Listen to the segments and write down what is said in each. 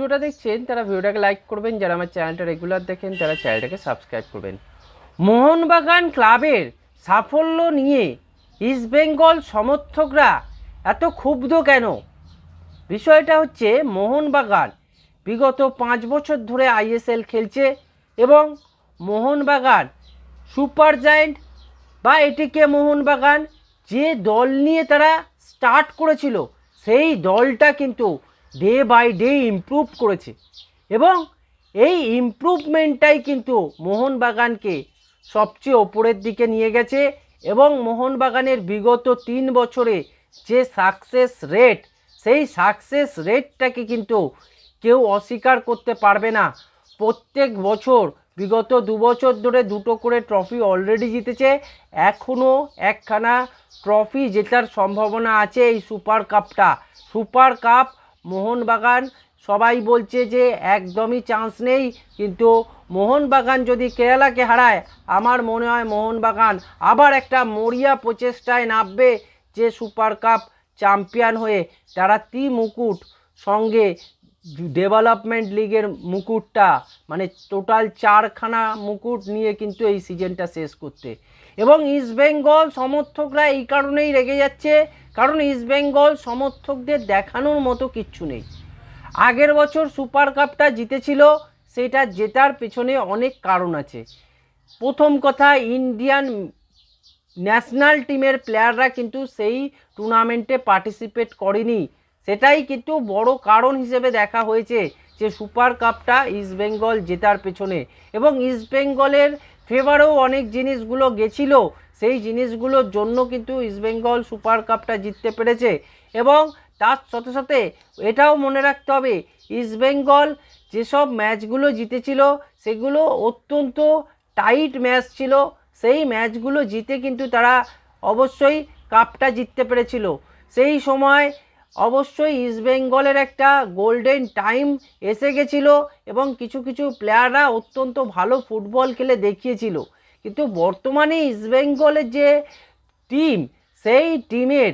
ভিডিওটা দেখছেন, তারা ভিডিওটাকে লাইক করবেন, যারা আমার চ্যানেলটা রেগুলার দেখেন, তারা চ্যানেলটাকে সাবস্ক্রাইব করবেন। মোহনবাগান ক্লাবের সাফল্য নিয়ে ইস্টবেঙ্গল সমর্থকরা এত ক্ষুব্ধ কেন? বিষয়টা হচ্ছে মোহনবাগান বিগত পাঁচ বছর ধরে আইএসএল খেলছে এবং মোহনবাগান সুপার জায়েন্ট বা এটিকে মোহনবাগান যে দল নিয়ে তারা স্টার্ট করেছিল, সেই দলটা কিন্তু ডে বাই ডে ইমপ্রুভ করেছে। এবং এই ইমপ্রুভমেন্টটাই কিন্তু মোহনবাগানকে সবচেয়ে ওপরের দিকে নিয়ে গেছে এবং মোহনবাগানের বিগত তিন বছরে যে সাকসেস রেট সেই সাকসেস রেটটাকে কিন্তু কেউ অস্বীকার করতে পারবে না। প্রত্যেক বছর, বিগত দু বছর ধরে দুটো করে ট্রফি অলরেডি জিতেছে। এখনও একখানা ট্রফি জেতার সম্ভাবনা আছে এই সুপার কাপটা সুপার কাপ মোহনবাগান, সবাই বলছে যে একদমই চান্স নেই, কিন্তু মোহনবাগান যদি কেরালাকে হারায়, আমার মনে হয় মোহনবাগান আবার একটা মরিয়া প্রচেষ্টায় নামবে যে সুপার কাপ চ্যাম্পিয়ন হয়ে। তারা তি মুকুট? সঙ্গে ডেভেলপমেন্ট লিগের মুকুটটা মানে টোটাল চারখানা মুকুট নিয়ে কিন্তু এই সিজনটা শেষ করতে। এবং ইস্টবেঙ্গল সমর্থকরা এই কারণেই রেগে যাচ্ছে, কারণ ইস্টবেঙ্গল সমর্থকদের দেখানোর মতো কিচ্ছু নেই। আগের বছর সুপার কাপটা জিতেছিল, সেটা জেতার পেছনে অনেক কারণ আছে। প্রথম কথা ইন্ডিয়ান ন্যাশনাল টিমের প্লেয়াররা কিন্তু সেই টুর্নামেন্টে পার্টিসিপেট করেনি। সেটাই কিন্তু বড় কারণ হিসেবে দেখা হয়েছে যে সুপার কাপটা ইস্টবেঙ্গল জেতার পেছনে। এবং ইস্টবেঙ্গলের ফেভারেও অনেক জিনিসগুলো গেছিল। সেই জিনিসগুলোর জন্য কিন্তু ইস্টবেঙ্গল সুপার কাপটা জিততে পেরেছে। এবং তার সাথে সাথে এটাও মনে রাখতে হবে ইস্টবেঙ্গল যেসব ম্যাচগুলো জিতেছিল, সেগুলো অত্যন্ত টাইট ম্যাচ ছিল। সেই ম্যাচগুলো জিতে কিন্তু তারা অবশ্যই কাপটা জিততে পেরেছিল। সেই সময় অবশ্যই ইস্টবেঙ্গলের একটা গোল্ডেন টাইম এসে গেছিল এবং কিছু কিছু প্লেয়াররা অত্যন্ত ভালো ফুটবল খেলে দেখিয়েছিল। কিন্তু বর্তমানে ইস্টবেঙ্গলের যে টিম সেই টিমের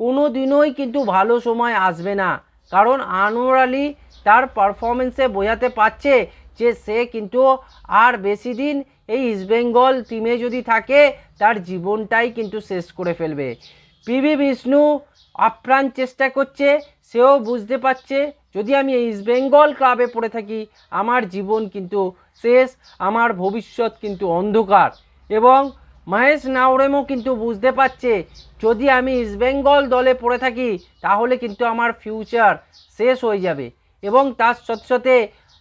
কোনো দিনই কিন্তু ভালো সময় আসবে না। কারণ আনোয়ার আলী তার পারফরমেন্সে বোঝাতে পারছে যে সে কিন্তু আর বেশি দিন এই ইস্টবেঙ্গল টিমে যদি থাকে, তার জীবনটাই কিন্তু শেষ করে ফেলবে। পিভি বিষ্ণু আপ্রাণ চেষ্টা করছে, সেও বুঝতে পারছে, যদি আমি এই ইস্টবেঙ্গল ক্লাবে পড়ে থাকি, আমার জীবন কিন্তু শেষ, আমার ভবিষ্যৎ কিন্তু অন্ধকার। এবং মহেশ নাওরেমও কিন্তু বুঝতে পারছে, যদি আমি ইস্টবেঙ্গল দলে পড়ে থাকি, তাহলে কিন্তু আমার ফিউচার শেষ হয়ে যাবে। এবং তার সাথে সাথে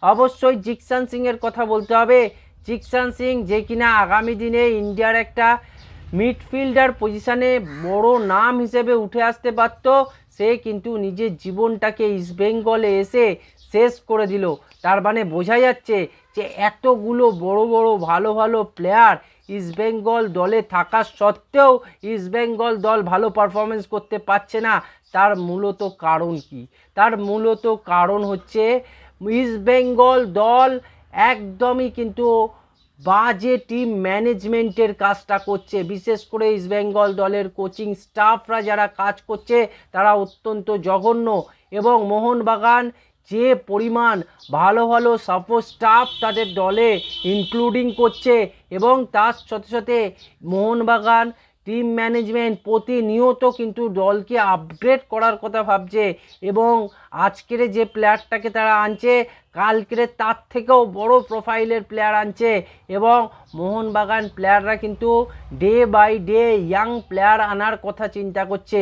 অবশ্যই জিকসান সিংয়ের কথা বলতে হবে। জিকসান সিং যে কিনা আগামী দিনে ইন্ডিয়ার একটা মিডফিল্ডার পজিশানে বড় নাম হিসেবে উঠে আসতে পারত সে কিন্তু নিজের জীবনটাকে ইস্টবেঙ্গলে এসে শেষ করে দিল। তার মানে বোঝা যাচ্ছে যে এতগুলো বড় বড় ভালো ভালো প্লেয়ার ইস্টবেঙ্গল দলে থাকা সত্ত্বেও ইস্টবেঙ্গল দল ভালো পারফরমেন্স করতে পারছে না। তার মূলত কারণ কি? তার মূলত কারণ হচ্ছে ইস্টবেঙ্গল দল একদমই কিন্তু বাজে টিম ম্যানেজমেন্টের কাজটা করছে। বিশেষ করে ইস্টবেঙ্গল দলের কোচিং স্টাফরা যারা কাজ করছে, তারা অত্যন্ত জঘন্য। এবং মোহনবাগান যে পরিমাণ ভালো ভালো সাপোর্ট স্টাফ তাদের দলে ইনক্লুডিং করছে। এবং তার সাথে সাথে মোহনবাগান টিম ম্যানেজমেন্ট প্রতিনিয়ত কিন্তু দলকে আপগ্রেড করার কথা ভাবছে এবং আজকের যে প্লেয়ারটাকে তারা আনছে, কালকের তার থেকেও বড় প্রোফাইলের প্লেয়ার আনছে এবং মোহনবাগান প্লেয়াররা কিন্তু day by day young player আনার কথা চিন্তা করছে।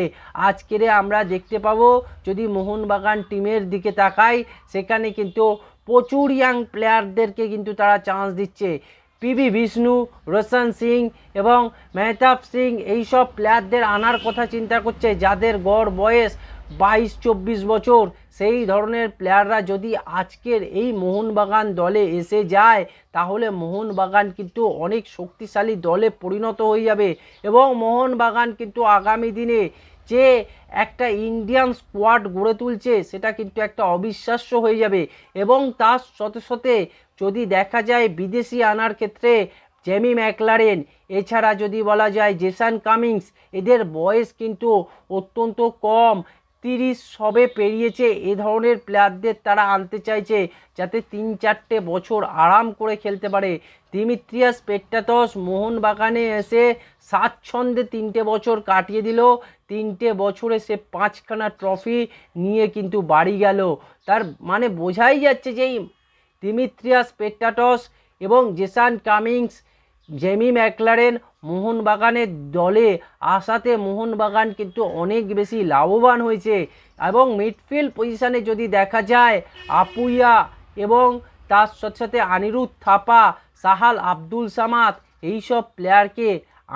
আজকের আমরা দেখতে পাবো, যদি মোহনবাগান টিমের দিকে তাকাই সেখানে কিন্তু প্রচুর ইয়াং প্লেয়ারদেরকে কিন্তু তারা চান্স দিচ্ছে। পিবি বিষ্ণু, রোশন সিং এবং মেহতাব সিং এইসব প্লেয়ারদের আনার কথা চিন্তা করছে, যাদের গড় বয়স বাইশ, চব্বিশ বছর। সেই ধরনের প্লেয়াররা যদি আজকের এই মোহনবাগান দলে এসে যায়, তাহলে মোহনবাগান কিন্তু অনেক শক্তিশালী দলে পরিণত হয়ে যাবে এবং মোহনবাগান কিন্তু আগামী দিনে যে একটা ইন্ডিয়ান স্কোয়াড গড়ে তুলছে, সেটা কিন্তু একটা অবিশ্বাস্য হয়ে যাবে এবং তার সাথে সাথে যদি দেখা যায় বিদেশি আনার ক্ষেত্রে জেমি ম্যাকলারেন, এছাড়া যদি বলা যায় জেসান কামিংস, এদের বয়স কিন্তু অত্যন্ত কম। তিরিশ সবে পেরিয়েছে, এ ধরনের প্লেয়ারদের তারা আনতে চাইছে যাতে তিন চারটে বছর আরাম করে খেলতে পারে। দিমিত্রিয়াস পেট্টাতস মোহনবাগানে এসে স্বাচ্ছন্দ্যে তিনটে বছর কাটিয়ে দিল। তিনটে বছরে সে পাঁচখানা ট্রফি নিয়ে কিন্তু বাড়ি গেল। তার মানে বোঝাই যাচ্ছে যে এই দিমিত্রিয়াস পেট্টাটস এবং জেসান কামিংস জেমি ম্যাকলারেন মোহনবাগানের দলে আসাতে মোহনবাগান কিন্তু অনেক বেশি লাভবান হয়েছে এবং মিডফিল্ড পজিশানে যদি দেখা যায়, আপুইয়া এবং তার সাথে সাথে আনিরুদ্ধ থাপা, সাহাল আব্দুল সামাদ, এইসব প্লেয়ারকে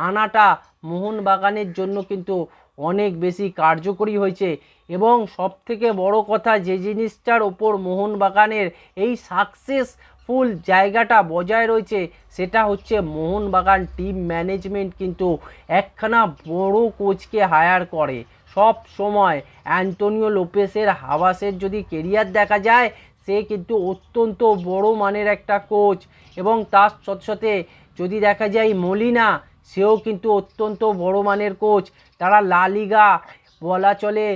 আনাটা মোহনবাগানের জন্য কিন্তু অনেক বেশি কার্যকরী হয়েছে। এবং সবথেকে বড় কথা যে জিনিসটার ওপর মোহনবাগানের এই সাকসেসফুল জায়গাটা বজায় রয়েছে, সেটা হচ্ছে মোহনবাগান টিম ম্যানেজমেন্ট কিন্তু একখানা বড় কোচকে হায়ার করে। সব সময় অ্যান্টোনিও লোপেসের হাওয়াসের যদি কেরিয়ার দেখা যায়, সে কিন্তু অত্যন্ত বড় মানের একটা কোচ এবং তার সাথে সাথে যদি দেখা যায় মলিনা সেও কিন্তু অত্যন্ত বড় মানের কোচ তারা লা লিগা, বলা চলে,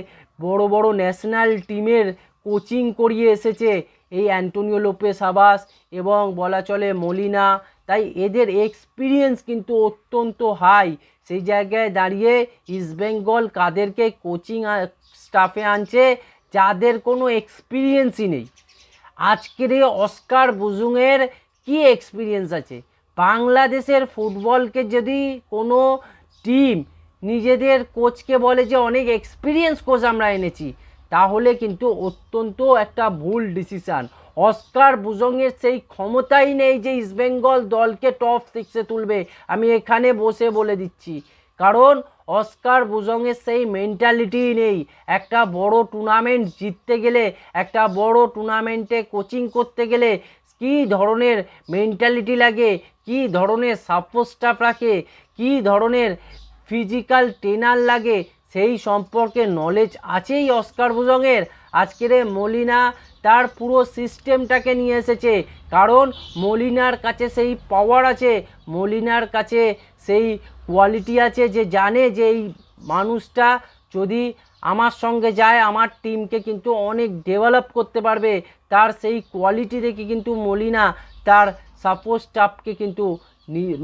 বড় বড় ন্যাশনাল টিমের কোচিং করিয়ে এসেছে এই অ্যান্টোনিও লোপেস আবাস এবং বলা চলে মলিনা। তাই এদের এক্সপিরিয়েন্স কিন্তু অত্যন্ত হাই সেই জায়গায় দাঁড়িয়ে ইস্টবেঙ্গল কাদেরকে কোচিং স্টাফে আনছে, যাদের কোনো এক্সপিরিয়েন্সই নেই। আজকের এই অস্কার বুজুংয়ের কী এক্সপিরিয়েন্স আছে? বাংলাদেশের ফুটবলকে যদি কোনো টিম নিজেদের কোচকে বলে যে অনেক এক্সপিরিয়েন্স কোচ আমরা এনেছি, তাহলে কিন্তু অত্যন্ত একটা ভুল ডিসিশান। অস্কার বুজংয়ের সেই ক্ষমতাই নেই যে ইস্টবেঙ্গল দলকে টপ সিক্সে তুলবে, আমি এখানে বসে বলে দিচ্ছি। কারণ অস্কার বুজংয়ের সেই মেন্টালিটি নেই। একটা বড় টুর্নামেন্ট জিততে গেলে, একটা বড় টুর্নামেন্টে কোচিং করতে গেলে কী ধরনের মেন্টালিটি লাগে, কী ধরনের সাপোর্ট স্টাফ রাখে, কী ধরনের ফিজিক্যাল ট্রেনার লাগে, সেই সম্পর্কে নলেজ আছেই অস্কার বুজংয়ের আজকের মলিনা তার পুরো সিস্টেমটাকে নিয়ে এসেছে, কারণ মলিনার কাছে সেই পাওয়ার আছে, মলিনার কাছে সেই কোয়ালিটি আছে যে জানে যে এই মানুষটা যদি আমার সঙ্গে যায়, আমার টিমকে কিন্তু অনেক ডেভেলপ করতে পারবে। তার সেই কোয়ালিটি দেখে কিন্তু মলিনা তার সাপোর্ট স্টাফকে কিন্তু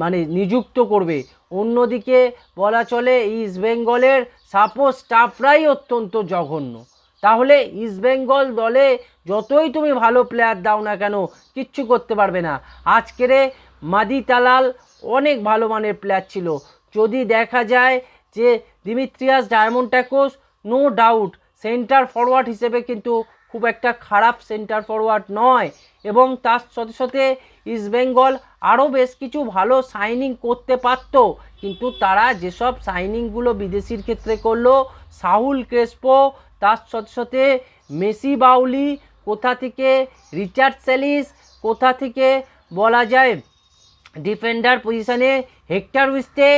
মানে নিযুক্ত করবে। অন্যদিকে বলা চলে ইস্টবেঙ্গলের সাপোর্ট স্টাফরাই অত্যন্ত জঘন্য। তাহলে ইস্টবেঙ্গল দলে যতই তুমি ভালো প্লেয়ার দাও না কেন, কিচ্ছু করতে পারবে না। আজকেরে মাদি তালাল অনেক ভালো মানের প্লেয়ার ছিল। যদি দেখা যায় যে Dimitrios Diamantakos no doubt centre forward হিসেবে কিন্তু খুব একটা খারাপ সেন্টার ফরওয়ার্ড নয়। এবং তার সাথে সাথে ইস্টবেঙ্গল আরও বেশ কিছু ভালো সাইনিং করতে পারত। কিন্তু তারা যেসব সাইনিংগুলো বিদেশির ক্ষেত্রে করল, সাহুল ক্রেসপো, তার সাথে সাথে মেসি বাউলি, কোথা থেকে রিচার্ড সেলিস, কোথা থেকে বলা যায় ডিফেন্ডার পজিশনে হেক্টর উইস্টে,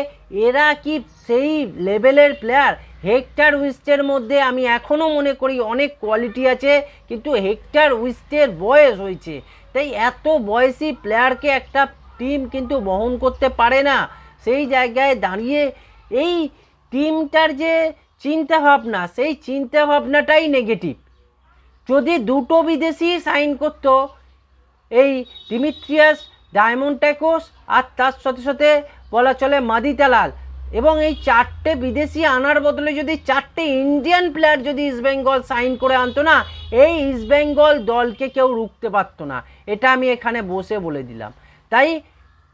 এরা কি সেই লেভেলের প্লেয়ার হেক্টর উইস্টের মধ্যে আমি এখনও মনে করি অনেক কোয়ালিটি আছে, কিন্তু হেক্টর উইস্টের বয়স হয়েছে। তাই এত বয়সী প্লেয়ারকে একটা টিম কিন্তু বহন করতে পারে না। সেই জায়গায় দাঁড়িয়ে এই টিমটার যে চিন্তাভাবনা, সেই চিন্তাভাবনাটাই নেগেটিভ যদি দুটো বিদেশি সাইন করতো, এই দিমিত্রিয়াস, ডায়মন্ড ট্যাকোস আর তার সাথে সাথে বলা চলে মাদিতালাল এবং এই চারটে বিদেশি আনার বদলে যদি চারটে ইন্ডিয়ান প্লেয়ার যদি ইস্টবেঙ্গল সাইন করে আনতো না, এই ইস্টবেঙ্গল দলকে কেউ রুখতে পারতো না। এটা আমি এখানে বসে বলে দিলাম। তাই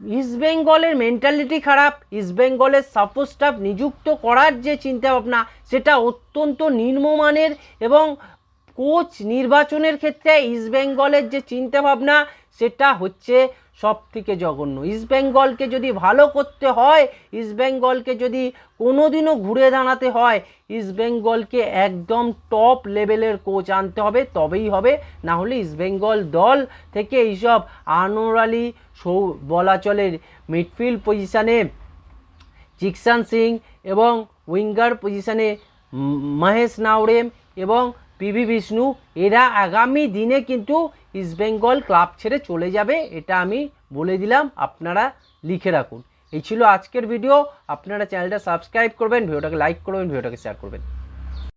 ইস্টবেঙ্গলের মেন্টালিটি খারাপ ইস্টবেঙ্গলের সাপোর্ট স্টাফ নিযুক্ত করার যে চিন্তাভাবনা, সেটা অত্যন্ত নিম্নমানের এবং কোচ নির্বাচনের ক্ষেত্রে ইস্টবেঙ্গলের যে চিন্তাভাবনা, সেটা হচ্ছে সব থেকে জঘন্য ইস্টবেঙ্গলকে যদি ভালো করতে হয় ইস্টবেঙ্গলকে যদি কোনোদিনও ঘুরে দাঁড়াতে হয় ইস্টবেঙ্গলকে একদম টপ লেভেলের কোচ আনতে হবে, তবেই হবে। না হলে ইস্টবেঙ্গল দল থেকে এইসব আনোয়ার আলী, সৌ বলা চলে মিডফিল্ড পজিশানে জিকসান সিং এবং উইঙ্গার পজিশনে মহেশ নাওরেম এবং পিভি বিষ্ণু, এরা আগামী দিনে কিন্তু ইস্টবেঙ্গল ক্লাব ছেড়ে চলে যাবে, এটা আমি বলে দিলাম, আপনারা লিখে রাখুন। এই ছিল আজকের ভিডিও আপনারা চ্যানেলটা সাবস্ক্রাইব করবেন ভিডিওটাকে লাইক করবেন ভিডিওটাকে শেয়ার করবেন।